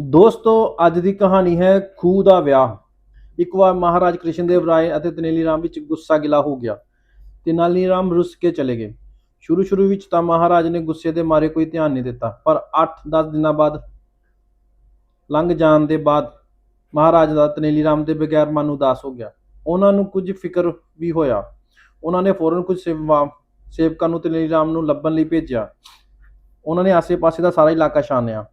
ਦੋਸਤੋ, ਅੱਜ ਦੀ ਕਹਾਣੀ ਹੈ ਖੂਹ ਦਾ ਵਿਆਹ। ਇੱਕ ਵਾਰ ਮਹਾਰਾਜ ਕ੍ਰਿਸ਼ਨ ਦੇਵ ਰਾਏ ਅਤੇ ਤਨੇਲੀ ਰਾਮ ਵਿੱਚ ਗੁੱਸਾ ਗਿਲਾ ਹੋ ਗਿਆ ਤੇਨਾਲੀ ਰਾਮ ਰੁੱਸ ਕੇ ਚਲੇ ਗਏ। ਸ਼ੁਰੂ ਸ਼ੁਰੂ ਵਿੱਚ ਤਾਂ ਮਹਾਰਾਜ ਨੇ ਗੁੱਸੇ ਦੇ ਮਾਰੇ ਕੋਈ ਧਿਆਨ ਨਹੀਂ ਦਿੱਤਾ, ਪਰ 8-10 ਦਿਨਾਂ ਬਾਅਦ, ਲੰਘ ਜਾਣ ਦੇ ਬਾਅਦ ਮਹਾਰਾਜ ਦਾ ਤਨੇਲੀ ਰਾਮ ਦੇ ਬਗੈਰ ਮਨ ਉਦਾਸ ਹੋ ਗਿਆ। ਉਹਨਾਂ ਨੂੰ ਕੁਝ ਫਿਕਰ ਵੀ ਹੋਇਆ। ਉਹਨਾਂ ਨੇ ਫੌਰਨ ਕੁਝ ਸੇਵਾ, ਸੇਵਕਾਂ ਨੂੰ ਤਨੇਲੀ ਰਾਮ ਨੂੰ ਲੱਭਣ ਲਈ ਭੇਜਿਆ। ਉਹਨਾਂ ਨੇ ਆਸੇ-ਪਾਸੇ ਦਾ ਸਾਰਾ ਇਲਾਕਾ ਛਾਨਿਆ।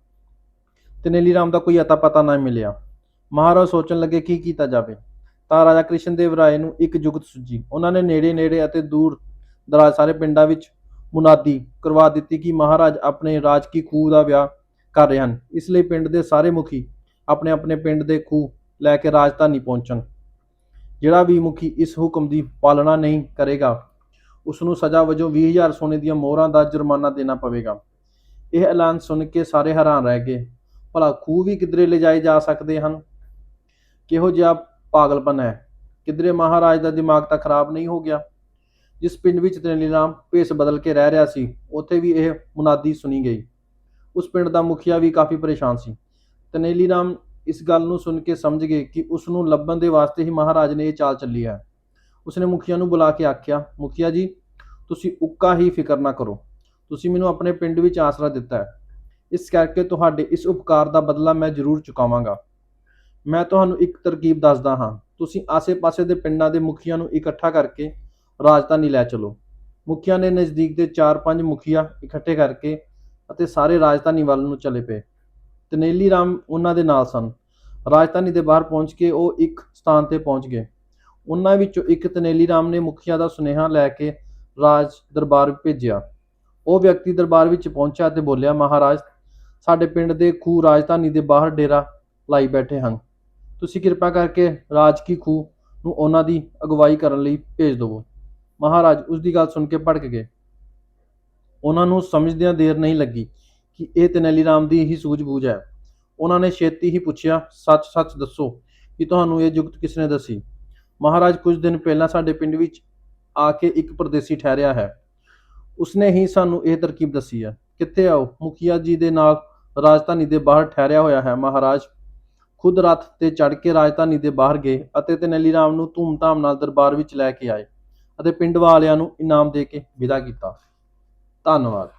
ਤਨੇਲੀ ਰਾਮ ਦਾ ਕੋਈ ਅਤਾ ਪਤਾ ਨਾ ਮਿਲਿਆ। ਮਹਾਰਾਜ ਸੋਚਣ ਲੱਗੇ, ਕੀ ਕੀਤਾ ਜਾਵੇ? ਤਾਂ ਰਾਜਾ ਕ੍ਰਿਸ਼ਨ ਦੇਵ ਰਾਏ ਨੂੰ ਇੱਕ ਜੁਗਤ ਸੁੱਝੀ ਉਹਨਾਂ ਨੇ ਨੇੜੇ ਨੇੜੇ ਅਤੇ ਦੂਰ ਦਰਾਜ ਸਾਰੇ ਪਿੰਡਾਂ ਵਿੱਚ ਮੁਨਾਦੀ ਕਰਵਾ ਦਿੱਤੀ ਕਿ ਮਹਾਰਾਜ ਆਪਣੇ ਰਾਜ ਕੀ ਖੂਹ ਦਾ ਵਿਆਹ ਕਰ ਰਹੇ ਹਨ। ਇਸ ਲਈ ਪਿੰਡ ਦੇ ਸਾਰੇ ਮੁਖੀ ਆਪਣੇ ਆਪਣੇ ਪਿੰਡ ਦੇ ਖੂਹ ਲੈ ਕੇ ਰਾਜਧਾਨੀ ਪਹੁੰਚਣ। ਜਿਹੜਾ ਵੀ ਮੁਖੀ ਇਸ ਹੁਕਮ ਦੀ ਪਾਲਣਾ ਨਹੀਂ ਕਰੇਗਾ ਉਸ ਨੂੰ ਸਜ਼ਾ ਵਜੋਂ 20000 ਸੋਨੇ ਦੀਆਂ ਮੋਹਰਾਂ ਦਾ ਜੁਰਮਾਨਾ ਦੇਣਾ ਪਵੇਗਾ। ਇਹ ਐਲਾਨ ਸੁਣ ਕੇ ਸਾਰੇ ਹੈਰਾਨ ਰਹਿ ਗਏ। ਭਲਾ ਖੂਹ ਵੀ ਕਿਧਰੇ ਲਿਜਾਏ ਜਾ ਸਕਦੇ ਹਨ? ਕਿਹੋ ਜਿਹਾ ਪਾਗਲਪਨ ਹੈ? ਕਿਧਰੇ ਮਹਾਰਾਜ ਦਾ ਦਿਮਾਗ ਤਾਂ ਖਰਾਬ ਨਹੀਂ ਹੋ ਗਿਆ? ਜਿਸ ਪਿੰਡ ਵਿੱਚ ਤੇਲੀ ਰਾਮ ਭੇਸ ਬਦਲ ਕੇ ਰਹਿ ਰਿਹਾ ਸੀ, ਉੱਥੇ ਵੀ ਇਹ ਮੁਨਾਦੀ ਸੁਣੀ ਗਈ। ਉਸ ਪਿੰਡ ਦਾ ਮੁਖੀਆ ਵੀ ਕਾਫੀ ਪਰੇਸ਼ਾਨ ਸੀ। ਤਨੇਲੀ ਰਾਮ ਇਸ ਗੱਲ ਨੂੰ ਸੁਣ ਕੇ ਸਮਝ ਗਏ ਕਿ ਉਸ ਨੂੰ ਲੱਭਣ ਦੇ ਵਾਸਤੇ ਹੀ ਮਹਾਰਾਜ ਨੇ ਇਹ ਚਾਲ ਚੱਲੀ ਹੈ। ਉਸਨੇ ਮੁਖੀਆ ਨੂੰ ਬੁਲਾ ਕੇ ਆਖਿਆ, ਮੁਖੀਆ ਜੀ, ਤੁਸੀਂ ਉੱਕਾ ਹੀ ਫਿਕਰ ਨਾ ਕਰੋ। ਤੁਸੀਂ ਮੈਨੂੰ ਆਪਣੇ ਪਿੰਡ ਵਿੱਚ ਆਸਰਾ ਦਿੱਤਾ ਹੈ। ਇਸ ਕਰਕੇ ਤੁਹਾਡੇ ਇਸ ਉਪਕਾਰ ਦਾ ਬਦਲਾ ਮੈਂ ਜ਼ਰੂਰ ਚੁਕਾਵਾਂਗਾ। ਮੈਂ ਤੁਹਾਨੂੰ ਇੱਕ ਤਰਕੀਬ ਦੱਸਦਾ ਹਾਂ। ਤੁਸੀਂ ਆਸੇ-ਪਾਸੇ ਦੇ ਪਿੰਡਾਂ ਦੇ ਮੁਖੀਆਂ ਨੂੰ ਇਕੱਠਾ ਕਰਕੇ ਰਾਜਧਾਨੀ ਲੈ ਚਲੋ। ਮੁਖੀਆਂ ਨੇ ਨਜ਼ਦੀਕ ਦੇ 4-5 ਮੁਖੀਆ ਇਕੱਠੇ ਕਰਕੇ ਅਤੇ ਸਾਰੇ ਰਾਜਧਾਨੀ ਵੱਲ ਨੂੰ ਚਲੇ ਪਏ। ਤਨੇਲੀ ਰਾਮ ਉਹਨਾਂ ਦੇ ਨਾਲ ਸਨ। ਰਾਜਧਾਨੀ ਦੇ ਬਾਹਰ ਪਹੁੰਚ ਕੇ ਉਹ ਇੱਕ ਸਥਾਨ ਤੇ ਪਹੁੰਚ ਗਏ। ਉਹਨਾਂ ਵਿੱਚੋਂ ਇੱਕ ਤਨੇਲੀ ਰਾਮ ਨੇ ਮੁਖੀਆ ਦਾ ਸੁਨੇਹਾ ਲੈ ਕੇ ਰਾਜ ਦਰਬਾਰ ਭੇਜਿਆ। ਉਹ ਵਿਅਕਤੀ ਦਰਬਾਰ ਵਿੱਚ ਪਹੁੰਚਿਆ ਤੇ ਬੋਲਿਆ, ਮਹਾਰਾਜ ਸਾਡੇ ਪਿੰਡ ਦੇ ਖੂਹ ਰਾਜਧਾਨੀ ਦੇ ਬਾਹਰ ਡੇਰਾ ਲਾਈ ਬੈਠੇ ਹਨ। ਤੁਸੀਂ ਕਿਰਪਾ ਕਰਕੇ ਰਾਜ ਕੀ ਖੂਹ ਨੂੰ ਉਹਨਾਂ ਦੀ ਅਗਵਾਈ ਕਰਨ ਲਈ ਭੇਜ ਦਿਵੋ। ਮਹਾਰਾਜ ਉਸ ਦੀ ਗੱਲ ਸੁਣ ਕੇ ਭੜਕ ਗਏ। ਉਹਨਾਂ ਨੂੰ ਸਮਝਦਿਆਂ ਦੇਰ ਨਹੀਂ ਲੱਗੀ ਕਿ ਇਹ ਤੇਨਾਲੀ ਰਾਮ ਦੀ ਹੀ ਸੂਝ-ਬੂਝ ਹੈ। ਉਹਨਾਂ ਨੇ ਛੇਤੀ ਹੀ ਪੁੱਛਿਆ, ਸੱਚ-ਸੱਚ ਦੱਸੋ ਕਿ ਤੁਹਾਨੂੰ ਇਹ ਜੁਗਤ ਕਿਸ ਨੇ ਦੱਸੀ? ਮਹਾਰਾਜ ਕੁਝ ਦਿਨ ਪਹਿਲਾਂ ਸਾਡੇ ਪਿੰਡ ਵਿੱਚ ਆ ਕੇ ਇੱਕ ਪਰਦੇਸੀ ਠਹਿਰਿਆ ਹੈ। ਉਸਨੇ ਹੀ ਸਾਨੂੰ ਇਹ ਤਰਕੀਬ ਦੱਸੀ ਹੈ। ਕਿੱਥੇ ਆਓ? ਮੁਖੀਆ ਜੀ ਦੇ ਨਾਲ ਰਾਜਧਾਨੀ ਦੇ ਬਾਹਰ ਠਹਿਰਿਆ ਹੋਇਆ ਹੈ। ਮਹਾਰਾਜ ਖੁਦ ਰੱਥ ਤੇ ਚੜ ਕੇ ਰਾਜਧਾਨੀ ਦੇ ਬਾਹਰ ਗਏ ਅਤੇ ਤੇਨਾਲੀ ਰਾਮ ਨੂੰ ਧੂਮਧਾਮ ਨਾਲ ਦਰਬਾਰ ਵਿੱਚ ਲੈ ਕੇ ਆਏ ਅਤੇ ਪਿੰਡ ਵਾਲਿਆਂ ਨੂੰ ਇਨਾਮ ਦੇ ਕੇ ਵਿਦਾ ਕੀਤਾ। ਧੰਨਵਾਦ।